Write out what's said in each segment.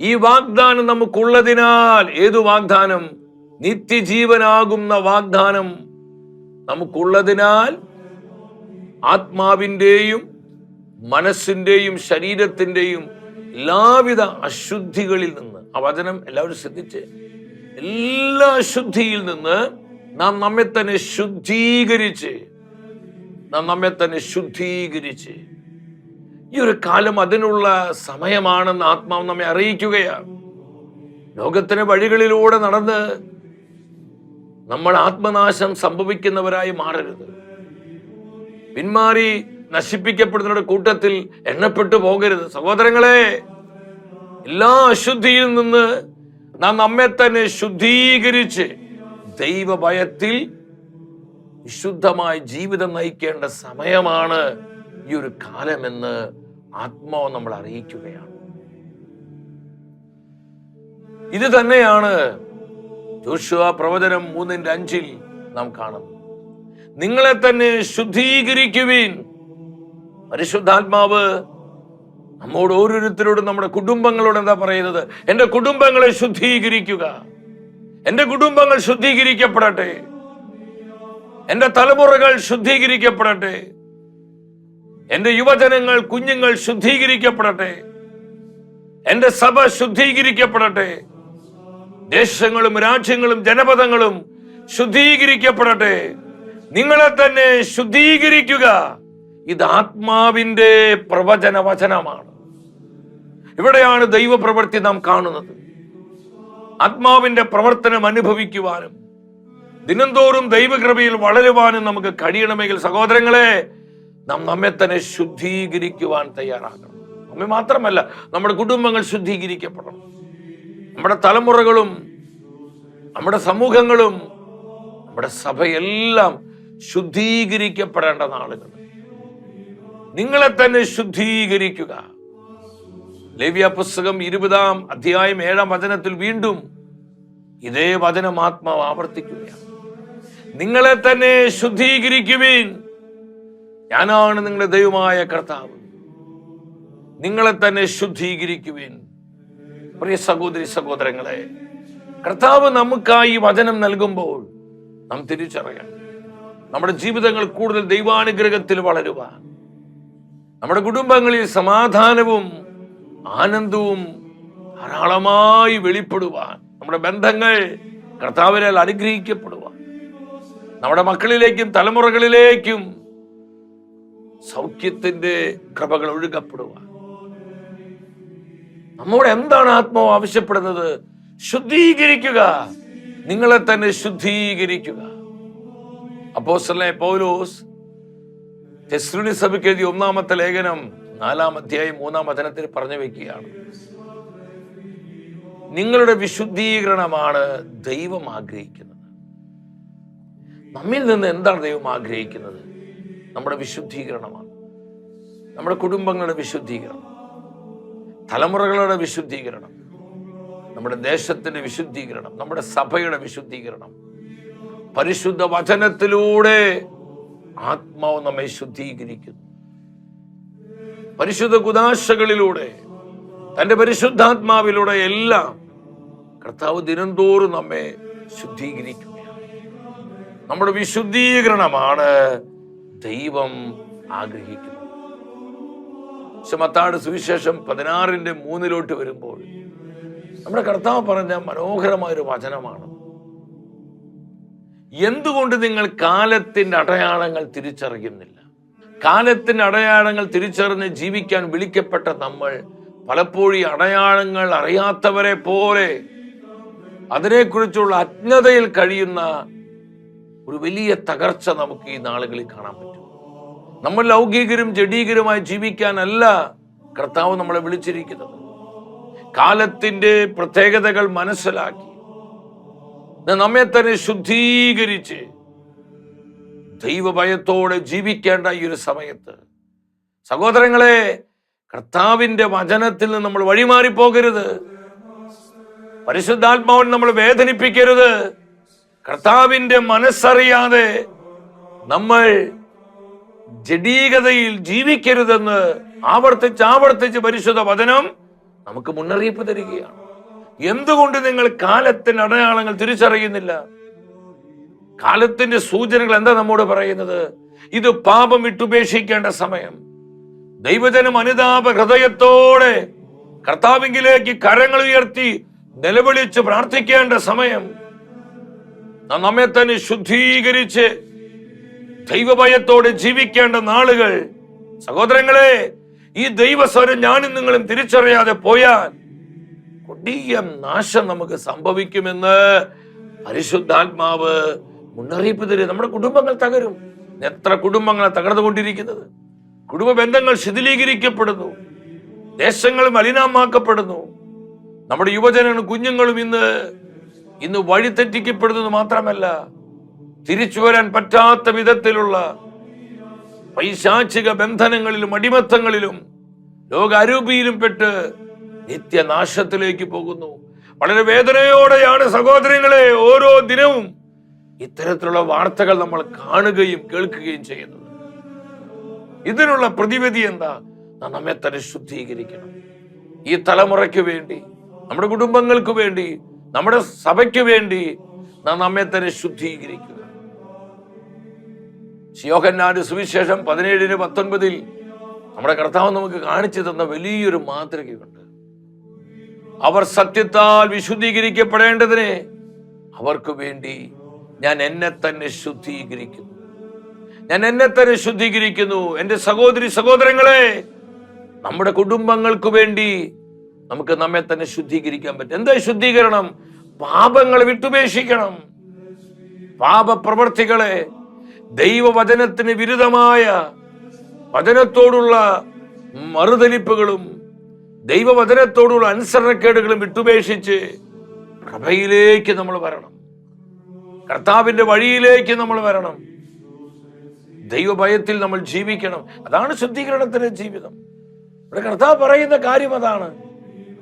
ഈ വാഗ്ദാനം നമുക്കുള്ളതിനാൽ ഏതു വാഗ്ദാനം? നിത്യജീവനാകുന്ന വാഗ്ദാനം നമുക്കുള്ളതിനാൽ ആത്മാവിന്റെയും മനസ്സിന്റെയും ശരീരത്തിന്റെയും എല്ലാവിധ അശുദ്ധികളിൽ നിന്ന് ആ വചനം എല്ലാവരും ശ്രദ്ധിച്ച് എല്ലാ അശുദ്ധിയിൽ നിന്ന് നാം നമ്മെ തന്നെ ശുദ്ധീകരിച്ച് നാം നമ്മെ തന്നെ ശുദ്ധീകരിച്ച്. ഈ ഒരു കാലം അതിനുള്ള സമയമാണെന്ന് ആത്മാവ് നമ്മെ അറിയിക്കുകയാണ്. ലോകത്തിന് വഴികളിലൂടെ നടന്ന് നമ്മൾ ആത്മനാശം സംഭവിക്കുന്നവരായി മാറരുത്. പിന്മാറി നശിപ്പിക്കപ്പെടുന്നവരുടെ കൂട്ടത്തിൽ എണ്ണപ്പെട്ടു പോകരുത്. സഹോദരങ്ങളെ എല്ലാ അശുദ്ധിയിൽ നിന്ന് നാം നമ്മെ തന്നെ ശുദ്ധീകരിച്ച് ദൈവഭയത്തിൽ വിശുദ്ധമായ ജീവിതം നയിക്കേണ്ട സമയമാണ് ഈ ഒരു കാലമെന്ന് ആത്മാവ് നമ്മൾ അറിയിക്കുകയാണ്. ഇത് തന്നെയാണ് ജോഷുവ പ്രവചനം മൂന്നിന്റെ അഞ്ചിൽ നാം കാണുന്നത്. നിങ്ങളെ തന്നെ ശുദ്ധീകരിക്കുവിൻ. പരിശുദ്ധാത്മാവ് നമ്മോട് ഓരോരുത്തരോടും നമ്മുടെ കുടുംബങ്ങളോട് എന്താ പറയുന്നത്? എന്റെ കുടുംബങ്ങളെ ശുദ്ധീകരിക്കുക. എന്റെ കുടുംബങ്ങൾ ശുദ്ധീകരിക്കപ്പെടട്ടെ. എന്റെ തലമുറകൾ ശുദ്ധീകരിക്കപ്പെടട്ടെ. എന്റെ യുവജനങ്ങൾ കുഞ്ഞുങ്ങൾ ശുദ്ധീകരിക്കപ്പെടട്ടെ. എന്റെ സഭ ശുദ്ധീകരിക്കപ്പെടട്ടെ. ദേശങ്ങളും രാജ്യങ്ങളും ജനപദങ്ങളും ശുദ്ധീകരിക്കപ്പെടട്ടെ. നിങ്ങളെ തന്നെ ശുദ്ധീകരിക്കുക. ഇത് ആത്മാവിന്റെ പ്രവചന വചനമാണ് ഇവിടെയാണ് ദൈവപ്രവൃത്തി നാം കാണുന്നത്. ആത്മാവിന്റെ പ്രവർത്തനം അനുഭവിക്കുവാനും ദിനംതോറും ദൈവകൃപയിൽ വളരുവാനും നമുക്ക് കഴിയണമെങ്കിൽ സഹോദരങ്ങളെ നാം നമ്മെ തന്നെ ശുദ്ധീകരിക്കുവാൻ തയ്യാറാകണം. നമ്മെ മാത്രമല്ല നമ്മുടെ കുടുംബങ്ങൾ ശുദ്ധീകരിക്കപ്പെടണം. നമ്മുടെ തലമുറകളും നമ്മുടെ സമൂഹങ്ങളും നമ്മുടെ സഭയെല്ലാം ശുദ്ധീകരിക്കപ്പെടേണ്ട നാളുകൾ. നിങ്ങളെ തന്നെ ശുദ്ധീകരിക്കുക. ലേവ്യ പുസ്തകം ഇരുപതാം അധ്യായം ഏഴാം വചനത്തിൽ വീണ്ടും ഇതേ വചനം ആത്മാവ് ആവർത്തിക്കുകയാണ്. നിങ്ങളെ തന്നെ ശുദ്ധീകരിക്കുവിൻ. ഞാനാണ് നിങ്ങളുടെ ദൈവമായ കർത്താവ്. നിങ്ങളെ തന്നെ ശുദ്ധീകരിക്കുവിൻ. പ്രിയ സഹോദരി സഹോദരങ്ങളെ കർത്താവ് നമുക്കായി വചനം നൽകുമ്പോൾ നാം തിരിച്ചറിയണം. നമ്മുടെ ജീവിതങ്ങൾ കൂടുതൽ ദൈവാനുഗ്രഹത്തിൽ വളരുവാൻ. നമ്മുടെ കുടുംബങ്ങളിൽ സമാധാനവും ആനന്ദവും ധാരാളമായി വെളിപ്പെടുവാൻ. നമ്മുടെ ബന്ധങ്ങൾ കർത്താവിനാൽ അനുഗ്രഹിക്കപ്പെടുവാൻ. നമ്മുടെ മക്കളിലേക്കും തലമുറകളിലേക്കും സൗഖ്യത്തിന്റെ കൃപകൾ ഒഴുകപ്പെടുവാൻ. നമ്മോട് എന്താണ് ആത്മാവ് ആവശ്യപ്പെടുന്നത്? ശുദ്ധീകരിക്കുക. നിങ്ങളെ തന്നെ ശുദ്ധീകരിക്കുക. അപ്പോസ്തലനായ പൗലോസ് തെസ്രുനി സഭയ്ക്ക് എഴുതിയ ഒന്നാമത്തെ ലേഖനം നാലാം അധ്യായം മൂന്നാം വചനത്തിൽ പറഞ്ഞു വെക്കുകയാണ്. നിങ്ങളുടെ വിശുദ്ധീകരണമാണ് ദൈവം ആഗ്രഹിക്കുന്നത്. നമ്മിൽ നിന്ന് എന്താണ് ദൈവം ആഗ്രഹിക്കുന്നത്? നമ്മുടെ വിശുദ്ധീകരണമാണ്. നമ്മുടെ കുടുംബങ്ങളുടെ വിശുദ്ധീകരണം. തലമുറകളുടെ വിശുദ്ധീകരണം. നമ്മുടെ ദേശത്തിന്റെ വിശുദ്ധീകരണം. നമ്മുടെ സഭയുടെ വിശുദ്ധീകരണം. പരിശുദ്ധ വചനത്തിലൂടെ ആത്മാവ് നമ്മെ ശുദ്ധീകരിക്കുന്നു. പരിശുദ്ധ ഗുദാശകളിലൂടെ തന്റെ പരിശുദ്ധാത്മാവിലൂടെ എല്ലാം കർത്താവ് ദിനംതോറും നമ്മെ ശുദ്ധീകരിക്കുകയാണ്. നമ്മുടെ വിശുദ്ധീകരണമാണ് ദൈവം ആഗ്രഹിക്കുന്നു. ശമത്താട് സുവിശേഷം പതിനാറിന്റെ മൂന്നിലോട്ട് വരുമ്പോൾ നമ്മുടെ കർത്താവ് പറഞ്ഞ മനോഹരമായൊരു വചനമാണ്. എന്തുകൊണ്ട് നിങ്ങൾ കാലത്തിന്റെ അടയാളങ്ങൾ തിരിച്ചറിയുന്നില്ല? കാലത്തിന്റെ അടയാളങ്ങൾ തിരിച്ചറിഞ്ഞ് ജീവിക്കാൻ വിളിക്കപ്പെട്ട നമ്മൾ പലപ്പോഴും ഈ അടയാളങ്ങൾ അറിയാത്തവരെ പോലെ അതിനെക്കുറിച്ചുള്ള അജ്ഞതയിൽ കഴിയുന്ന ഒരു വലിയ തകർച്ച നമുക്ക് ഈ നാളുകളിൽ കാണാൻ പറ്റും. നമ്മൾ ലൗകികരും ജഡീകരുമായി ജീവിക്കാനല്ല കർത്താവ് നമ്മളെ വിളിച്ചിരിക്കുന്നത്. കാലത്തിന്റെ പ്രത്യേകതകൾ മനസ്സിലാക്കി. നമ്മെ തന്നെ ശുദ്ധീകരിച്ച് ദൈവഭയത്തോടെ ജീവിക്കേണ്ട ഈ ഒരു സമയത്ത്. സഹോദരങ്ങളെ കർത്താവിന്റെ വചനത്തിൽ നിന്ന് നമ്മൾ വഴിമാറി പോകരുത് പരിശുദ്ധാത്മാവിനെ നമ്മൾ വേദനിപ്പിക്കരുത്. കർത്താവിന്റെ മനസ്സറിയാതെ നമ്മൾ ജഡീകതയിൽ ജീവിക്കരുതെന്ന് ആവർത്തിച്ച് ആവർത്തിച്ച് പരിശുദ്ധ വചനം നമുക്ക് മുന്നറിയിപ്പ് തരികയാണ്. എന്തുകൊണ്ട് നിങ്ങൾ കാലത്തിന്റെ അടയാളങ്ങൾ തിരിച്ചറിയുന്നില്ല? കാലത്തിന്റെ സൂചനകൾ എന്താ നമ്മോട് പറയുന്നത്? ഇത് പാപം വിട്ടുപേക്ഷിക്കേണ്ട സമയം. ദൈവജനം അനുതാപ ഹൃദയത്തോടെ കർത്താവിങ്കിലേക്ക് കരങ്ങൾ ഉയർത്തി നിലവിളിച്ച് പ്രാർത്ഥിക്കേണ്ട സമയം. നമ്മെ തന്നെ ശുദ്ധീകരിച്ച് ദൈവഭയത്തോടെ ജീവിക്കേണ്ട നാളുകൾ. സഹോദരങ്ങളെ ഈ ദൈവസ്വരം ഞാനും നിങ്ങളും തിരിച്ചറിയാതെ പോയാൽ കൊടിയ നാശം നമുക്ക് സംഭവിക്കുമെന്ന് പരിശുദ്ധാത്മാവ് മുന്നറിയിപ്പ് തരും. നമ്മുടെ കുടുംബങ്ങൾ തകരും. എത്ര കുടുംബങ്ങളെ തകർന്നുകൊണ്ടിരിക്കുന്നത്. കുടുംബ ബന്ധങ്ങൾ ശിഥിലീകരിക്കപ്പെടുന്നു. ദേശങ്ങൾ മലിനമാക്കപ്പെടുന്നു. നമ്മുടെ യുവജനങ്ങളും കുഞ്ഞുങ്ങളും ഇന്ന് ഇന്ന് വഴിതെറ്റിക്കപ്പെടുന്നത് മാത്രമല്ല തിരിച്ചു വരാൻ പറ്റാത്ത വിധത്തിലുള്ള പൈശാചിക ബന്ധനങ്ങളിലും അടിമത്തങ്ങളിലും ലോകാരൂപിയിലും പെട്ട് നിത്യനാശത്തിലേക്ക് പോകുന്നു. വളരെ വേദനയോടെയാണ് സഹോദരങ്ങളെ ഓരോ ദിനവും ഇത്തരത്തിലുള്ള വാർത്തകൾ നമ്മൾ കാണുകയും കേൾക്കുകയും ചെയ്യുന്നത്. ഇതിനുള്ള പ്രതിവിധി എന്താ? നമ്മെ തന്നെ ശുദ്ധീകരിക്കണം. ഈ തലമുറയ്ക്ക് വേണ്ടി നമ്മുടെ കുടുംബങ്ങൾക്ക് വേണ്ടി നമ്മുടെ സഭയ്ക്ക് വേണ്ടി നാം നമ്മെ തന്നെ ശുദ്ധീകരിക്കുക. ശിയോഹന്നാന്റെ സുവിശേഷം പതിനേഴിന് പത്തൊൻപതിൽ നമ്മുടെ കർത്താവ് നമുക്ക് കാണിച്ചു തന്ന വലിയൊരു മാതൃകയുണ്ട്. അവർ സത്യത്താൽ വിശുദ്ധീകരിക്കപ്പെടേണ്ടതിന് അവർക്ക് വേണ്ടി ഞാൻ എന്നെ തന്നെ ശുദ്ധീകരിക്കുന്നു. ഞാൻ എന്നെ തന്നെ ശുദ്ധീകരിക്കുന്നു. എന്റെ സഹോദരി സഹോദരങ്ങളെ നമ്മുടെ കുടുംബങ്ങൾക്ക് വേണ്ടി നമുക്ക് നമ്മെ തന്നെ ശുദ്ധീകരിക്കാൻ പറ്റും. എന്താ ശുദ്ധീകരണം? പാപങ്ങളെ വിട്ടുപേക്ഷിക്കണം. പാപപ്രവർത്തികളെ ദൈവവചനത്തിന് വിരുദ്ധമായ വചനത്തോടുള്ള മറുതലിപ്പുകളും ദൈവവചനത്തോടുള്ള അനുസരണക്കേടുകളും വിട്ടുപേക്ഷിച്ച് പ്രഭയിലേക്ക് നമ്മൾ വരണം. കർത്താവിന്റെ വഴിയിലേക്ക് നമ്മൾ വരണം. ദൈവഭയത്തിൽ നമ്മൾ ജീവിക്കണം. അതാണ് ശുദ്ധീകരണത്തിന്റെ ജീവിതം. ഇവിടെ കർത്താവ് പറയുന്ന കാര്യം അതാണ്.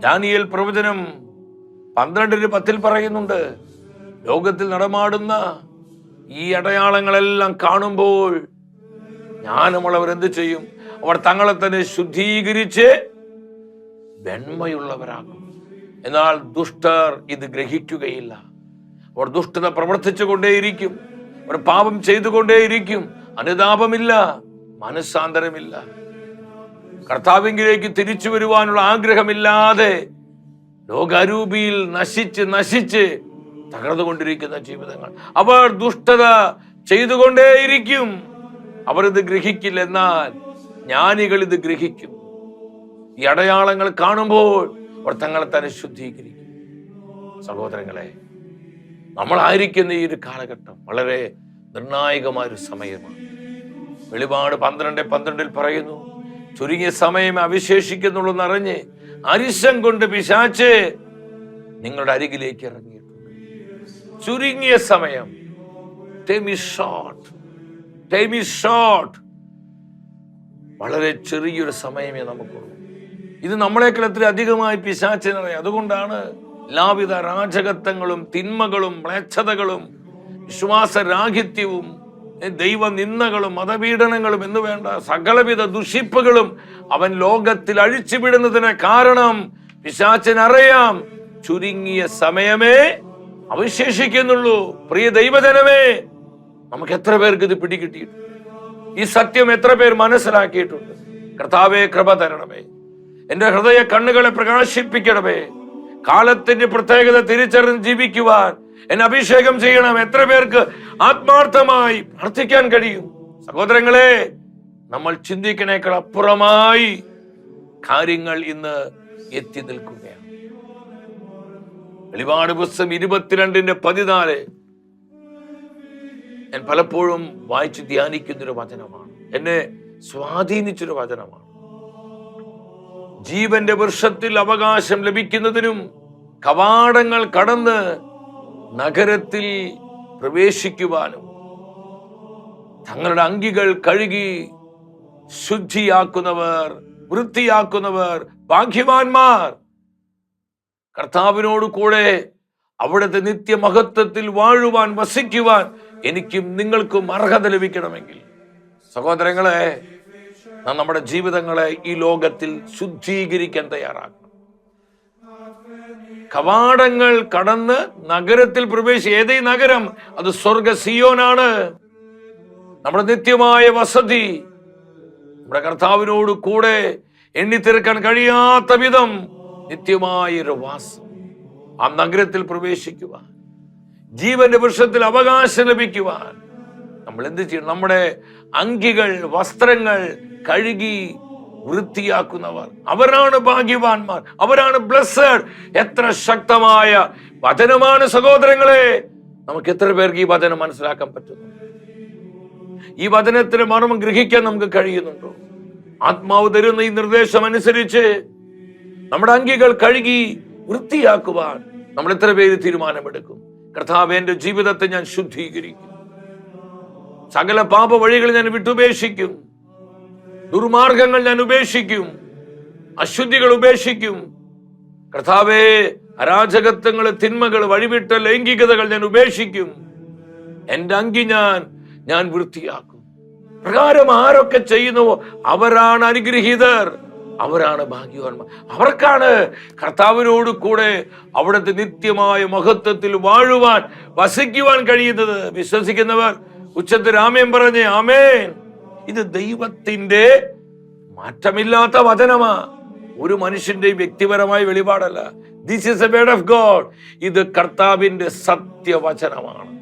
ദാനിയേൽ പ്രവചനം പന്ത്രണ്ടിന് പത്തിൽ പറയുന്നുണ്ട്. ലോകത്തിൽ നടമാടുന്ന ഈ അടയാളങ്ങളെല്ലാം കാണുമ്പോൾ ജ്ഞാനമുള്ളവർ എന്ത് ചെയ്യും? അവർ തങ്ങളെ തന്നെ ശുദ്ധീകരിച്ച് വെണ്മയുള്ളവരാകും എന്നാൽ ദുഷ്ടർ ഇത് ഗ്രഹിക്കുകയില്ല. അവർ ദുഷ്ടത പ്രവർത്തിച്ചു കൊണ്ടേയിരിക്കും അവർ പാപം ചെയ്തുകൊണ്ടേയിരിക്കും. അനുതാപമില്ല. മനസ്സാന്തരമില്ല. കർത്താവിങ്കിലേക്ക് തിരിച്ചു വരുവാനുള്ള ആഗ്രഹമില്ലാതെ ലോകാരൂപിയിൽ നശിച്ച് നശിച്ച് തകർന്നുകൊണ്ടിരിക്കുന്ന ജീവിതങ്ങൾ. അവർ ദുഷ്ടത ചെയ്തുകൊണ്ടേയിരിക്കും. അവർ ഇത് ഗ്രഹിക്കില്ല എന്നാൽ ജ്ഞാനികൾ ഇത് ഗ്രഹിക്കും. ഈ അടയാളങ്ങൾ കാണുമ്പോൾ അവർ തങ്ങളെ തന്നെ ശുദ്ധീകരിക്കും. സഹോദരങ്ങളെ നമ്മളായിരിക്കുന്ന ഈ ഒരു കാലഘട്ടം വളരെ നിർണായകമായ ഒരു സമയമാണ്. വെളിപാട് പന്ത്രണ്ട് പന്ത്രണ്ടിൽ പറയുന്നു ചുരുങ്ങിയ സമയം അവശേഷിക്കുന്നുള്ളൂ എന്നറിഞ്ഞ് അരിശം കൊണ്ട് പിശാച്ച് നിങ്ങളുടെ അരികിലേക്ക് ഇറങ്ങിയിട്ടുണ്ട്. ചുരുങ്ങിയ സമയം. വളരെ ചെറിയൊരു സമയമേ നമുക്കുള്ളൂ. ഇത് നമ്മളെക്കാൾ എത്ര അധികമായി പിശാച്ചിനറിയാം അതുകൊണ്ടാണ് എല്ലാവിധ രാജകത്വങ്ങളും തിന്മകളും മ്ലേച്ഛതകളും വിശ്വാസരാഹിത്യവും ഏ, ദൈവനിന്ദകളും മതപീഡനങ്ങളും എന്ന് വേണ്ട സകലവിധ ദുഷിപ്പുകളും അവൻ ലോകത്തിൽ അഴിച്ചുവിടുന്നതിന് കാരണം പിശാച്ചനറിയാം ചുരുങ്ങിയ സമയമേ അവശേഷിക്കുന്നുള്ളൂ. പ്രിയ ദൈവജനമേ നമുക്ക് എത്ര പേർക്ക് ഇത് പിടികിട്ടിയിട്ടുണ്ട്? ഈ സത്യം എത്ര പേർ മനസ്സിലാക്കിയിട്ടുണ്ട്? കർത്താവേ കൃപ തരണമേ. എന്റെ ഹൃദയ കണ്ണുകളെ പ്രകാശിപ്പിക്കണമേ. കാലത്തിന്റെ പ്രത്യേകത തിരിച്ചറിഞ്ഞ് ജീവിക്കുവാൻ എന്നെ അഭിഷേകം ചെയ്യണം. എത്ര പേർക്ക് ആത്മാർത്ഥമായി പ്രാർത്ഥിക്കാൻ കഴിയും. സഹോദരങ്ങളെ നമ്മൾ ചിന്തിക്കണേക്കാൾ അപ്പുറമായി കാര്യങ്ങൾ ഇന്ന് എത്തി നിൽക്കുകയാണ്. വെളിപാട് പുസ്തകം ഇരുപത്തിരണ്ടിന്റെ പതിനാല് ഞാൻ പലപ്പോഴും വായിച്ച് ധ്യാനിക്കുന്നൊരു വചനമാണ്. എന്നെ സ്വാധീനിച്ചൊരു വചനമാണ്. ജീവന്റെ വൃക്ഷത്തിൽ അവകാശം ലഭിക്കുന്നതിനും കവാടങ്ങൾ കടന്ന് നഗരത്തിൽ പ്രവേശിക്കുവാനും തങ്ങളുടെ അങ്കികൾ കഴുകി ശുദ്ധിയാക്കുന്നവർ വൃത്തിയാക്കുന്നവർ ഭാഗ്യവാന്മാർ. കർത്താവിനോട് കൂടെ അവിടുത്തെ നിത്യമഹത്വത്തിൽ വാഴുവാൻ വസിക്കുവാൻ എനിക്കും നിങ്ങൾക്കും അർഹത ലഭിക്കണമെങ്കിൽ. സഹോദരങ്ങളെ നാം നമ്മുടെ ജീവിതങ്ങളെ ഈ ലോകത്തിൽ ശുദ്ധീകരിക്കാൻ തയ്യാറാക്കണം കവാടങ്ങൾ കടന്ന് നഗരത്തിൽ പ്രവേശിച്ച് ഏതേ നഗരം? അത് സ്വർഗ സിയോനാണ്. നമ്മുടെ നിത്യമായ വസതി. നമ്മുടെ കർത്താവിനോട് കൂടെ എണ്ണിത്തീർക്കാൻ കഴിയാത്ത വിധം നിത്യമായൊരു വാസം. ആ നഗരത്തിൽ പ്രവേശിക്കുവാൻ ജീവന്റെ വൃക്ഷത്തിൽ അവകാശം ലഭിക്കുവാൻ നമ്മൾ എന്ത് ചെയ്യണം? നമ്മുടെ അങ്കികൾ വസ്ത്രങ്ങൾ കഴുകി വൃത്തിയാക്കുന്നവർ. അവരാണ് ഭാഗ്യവാന്മാർ. അവരാണ് ബ്ലസ്സഡ്. എത്ര ശക്തമായ വചനമാണ് സഹോദരങ്ങളെ. നമുക്ക് എത്ര പേർക്ക് ഈ വചനം മനസ്സിലാക്കാൻ പറ്റുന്നു? ഈ വചനത്തിന് മർമ്മം ഗ്രഹിക്കാൻ നമുക്ക് കഴിയുന്നുണ്ടോ? ആത്മാവ് തരുന്ന ഈ നിർദ്ദേശം അനുസരിച്ച് നമ്മുടെ അങ്കികൾ കഴുകി വൃത്തിയാക്കുവാൻ നമ്മൾ എത്ര പേര് തീരുമാനമെടുക്കും? കർത്താവ് എന്റെ ജീവിതത്തെ ഞാൻ ശുദ്ധീകരിക്കും. സകല പാപ വഴികൾ ഞാൻ വിട്ടുപേക്ഷിക്കും. ദുർമാർഗങ്ങൾ ഞാൻ ഉപേക്ഷിക്കും അശുദ്ധികൾ ഉപേക്ഷിക്കും. കർത്താവേ അരാജകത്വങ്ങൾ തിന്മകൾ വഴിവിട്ട ലൈംഗികതകൾ ഞാൻ ഉപേക്ഷിക്കും. എന്റെ അങ്കി ഞാൻ ഞാൻ വൃത്തിയാക്കും. പ്രകാരം ആരൊക്കെ ചെയ്യുന്നുവോ അവരാണ് അനുഗ്രഹീതർ. അവരാണ് ഭാഗ്യവാന്മാർ. അവർക്കാണ് കർത്താവിനോട് കൂടെ അവിടുത്തെ നിത്യമായ മഹത്വത്തിൽ വാഴുവാൻ വസിക്കുവാൻ കഴിയുന്നത്. വിശ്വസിക്കുന്നവർ ഉച്ചത്തിൽ ആമേൻ പറഞ്ഞേ ആമേൻ. ഇത് ദൈവത്തിന്റെ മാറ്റമില്ലാത്ത വചനമാ. ഒരു മനുഷ്യന്റെ വ്യക്തിപരമായ വെളിപാടല്ല. This is a word of God ഇത് കർത്താവിന്റെ സത്യവചനമാണ്.